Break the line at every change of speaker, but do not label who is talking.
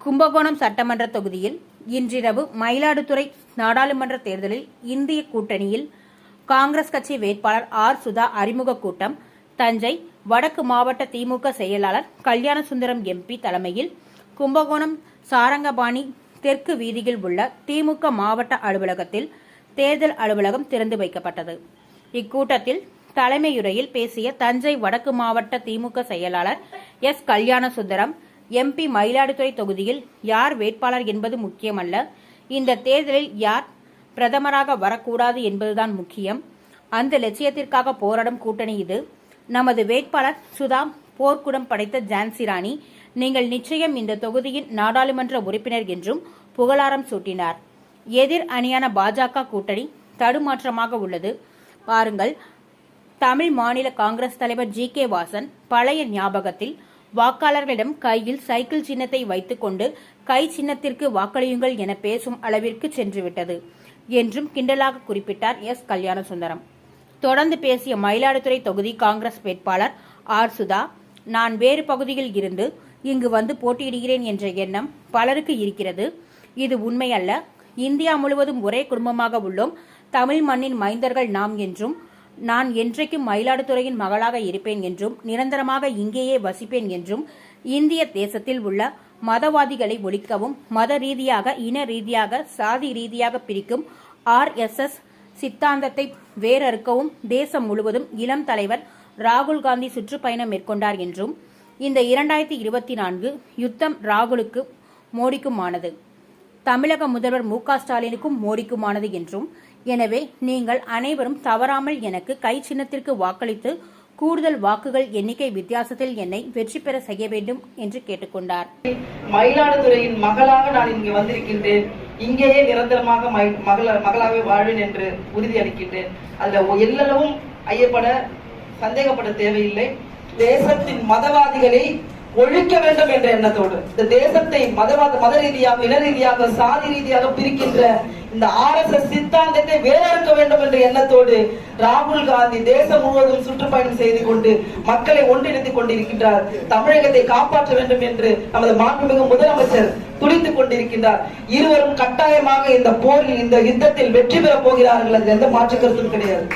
கும்பகோணம் சட்டமன்ற தொகுதியில் இன்றிரவு மயிலாடுதுறை நாடாளுமன்ற தேர்தலில் இந்திய கூட்டணியில் காங்கிரஸ் கட்சி வேட்பாளர் ஆர் சுதா அறிமுக கூட்டம் தஞ்சை வடக்கு மாவட்ட திமுக செயலாளர் கல்யாணசுந்தரம் எம்பி தலைமையில் கும்பகோணம் சாரங்கபாணி தெற்கு வீதியில் உள்ள திமுக மாவட்ட அலுவலகத்தில் தேர்தல் அலுவலகம் திறந்து வைக்கப்பட்டது. இக்கூட்டத்தில் தலைமையுரையில் பேசிய தஞ்சை வடக்கு மாவட்ட திமுக செயலாளர் எஸ் கல்யாணசுந்தரம் எம்பி மயிலாடுதுறை தொகுதியில் யார் வேட்பாளர் என்பது முக்கியமல்ல. இந்த தேர்தலில் யார் பிரதமராக வரக்கூடாது என்பதுதான் முக்கியம். அந்த லட்சியத்திற்காக போராடும் கூட்டணி இது. நமது வேட்பாளர் சுதா போர்க்குடம் படைத்த ஜான்சி ராணி நீங்கள் நிச்சயம் இந்த தொகுதியின் நாடாளுமன்ற உறுப்பினர் என்றும் புகழாரம் சூட்டினார். எதிர் அணியான பாஜக கூட்டணி தடுமாற்றமாக உள்ளது. பாருங்கள் தமிழ் மாநில காங்கிரஸ் தலைவர் ஜி கே வாசன் பழைய ஞாபகத்தில் வாக்காளர்களிடம் கையில் சைக்கிள் சின்னத்தை வைத்துக்கொண்டு கை சின்னத்திற்கு வாக்களியுங்கள் என பேசும் அளவிற்கு சென்றுவிட்டது என்றும் கிண்டலாக குறிப்பிட்டார் எஸ். கல்யாணசுந்தரம். தொடர்ந்து பேசிய மயிலாடுதுறை தொகுதி காங்கிரஸ் வேட்பாளர் ஆர். சுதா நான் வேறு பகுதியில் இருந்து இங்கு வந்து போட்டியிடுகிறேன் என்ற எண்ணம் பலருக்கு இருக்கிறது. இது உண்மையல்ல. இந்தியா முழுவதும் ஒரே குடும்பமாக உள்ளோம். தமிழ் மண்ணின் மைந்தர்கள் நாம் என்றும் நான் என்றைக்கும் மயிலாடுதுறையின் மகளாக இருப்பேன் என்றும் நிரந்தரமாக இங்கேயே வசிப்பேன் என்றும் இந்திய தேசத்தில் உள்ள மதவாதிகளை ஒழிக்கவும் மத ரீதியாக இன ரீதியாக சாதி ரீதியாக பிரிக்கும் ஆர் எஸ் எஸ் சித்தாந்தத்தை வேறறுக்கவும் தேசம் முழுவதும் இளம் தலைவர் ராகுல் காந்தி சுற்றுப்பயணம் மேற்கொண்டார் என்றும் இந்த இரண்டாயிரத்தி இருபத்தி நான்கு யுத்தம் ராகுலுக்கு மோடிக்குமானது. தமிழக முதல்வர் மு ஸ்டாலினுக்கும் மோடிக்குமானது என்றும் எனவே நீங்கள் அனைவரும் தவறாமல் எனக்கு கை சின்னத்திற்கு வாக்களித்து கூடுதல் வாக்குகள் எண்ணிக்கை வித்தியாசத்தில் என்னை வெற்றி பெற செய்ய வேண்டும் என்று கேட்டுக்கொண்டார்.
மயிலாடுதுறையின் மகளாக நான் இங்கே வந்திருக்கின்றேன். இங்கேயே நிரந்தரமாக மகளாகவே வாழ்வேன் என்று உறுதி அளிக்கின்றேன். அதுல எல்லளவும் ஐயப்பட சந்தேகப்பட தேவையில்லை. தேசத்தின் மதவாதிகளை ஒழிக்க வேண்டும் என்ற எண்ணத்தோடு இந்த தேசத்தை மதவாத மத ரீதியாக இன ரீதியாக சாதி ரீதியாக பிரிக்கின்ற இந்த ஆர் எஸ் எஸ் சித்தாந்தத்தை வேறறுக்க வேண்டும் என்ற எண்ணத்தோடு ராகுல் காந்தி தேசம் முழுவதும் சுற்றுப்பயணம் செய்து கொண்டு மக்களை ஒன்றிணைத்துக் கொண்டிருக்கின்றார். தமிழகத்தை காப்பாற்ற வேண்டும் என்று நமது மாண்புமிகு முதலமைச்சர் துடித்துக் கொண்டிருக்கின்றார். இருவரும் கட்டாயமாக இந்த போரில் இந்த யுத்தத்தில் வெற்றி பெறப் போகிறார்கள். அதில் எந்த மாற்று கருத்தும் கிடையாது.